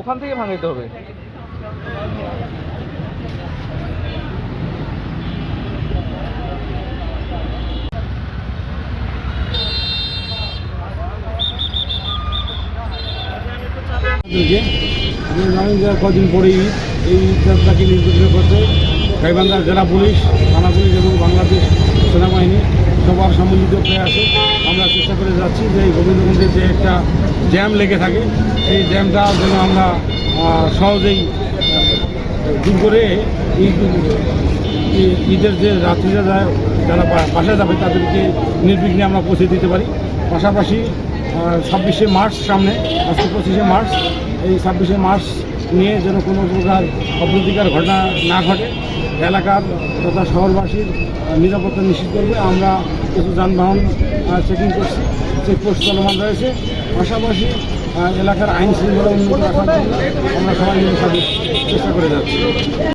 ওখান থেকে ভাঙাইতে হবে? যে আপনি জানেন যে কদিন পরেই ঈদ এই ঈদটাকে নির্বাচিত করতে গাইবান্ধা জেলা পুলিশ, থানা পুলিশ এবং বাংলাদেশ সেনাবাহিনী সবার সম্মিলিত প্রয়াসে আমরা চেষ্টা করে যাচ্ছি যে এই গোবিন্দগঞ্জে যে একটা জ্যাম লেগে থাকে এই জ্যামটা যেন আমরা সহজেই দূর করে ঈদ ঈদের যে রাত্রিরা যারা বাসায় যাবে তাদেরকে নির্বিঘ্নে আমরা পৌঁছে দিতে পারি। পাশাপাশি ছাব্বিশে মার্চ সামনে, আজকে পঁচিশে মার্চ এই ছাব্বিশে মার্চ নিয়ে যেন কোনো প্রকার অপ্রতিকার ঘটনা না ঘটে। এলাকার তথা শহরবাসীর নিরাপত্তা নিশ্চিত করবে। আমরা কিছু যানবাহন চেকিং করছি। চেকপোস্ট চলমান রয়েছে। পাশাপাশি এলাকার আইন শৃঙ্খলা উন্নত আমরা সবাই মিলে চেষ্টা করে যাচ্ছি।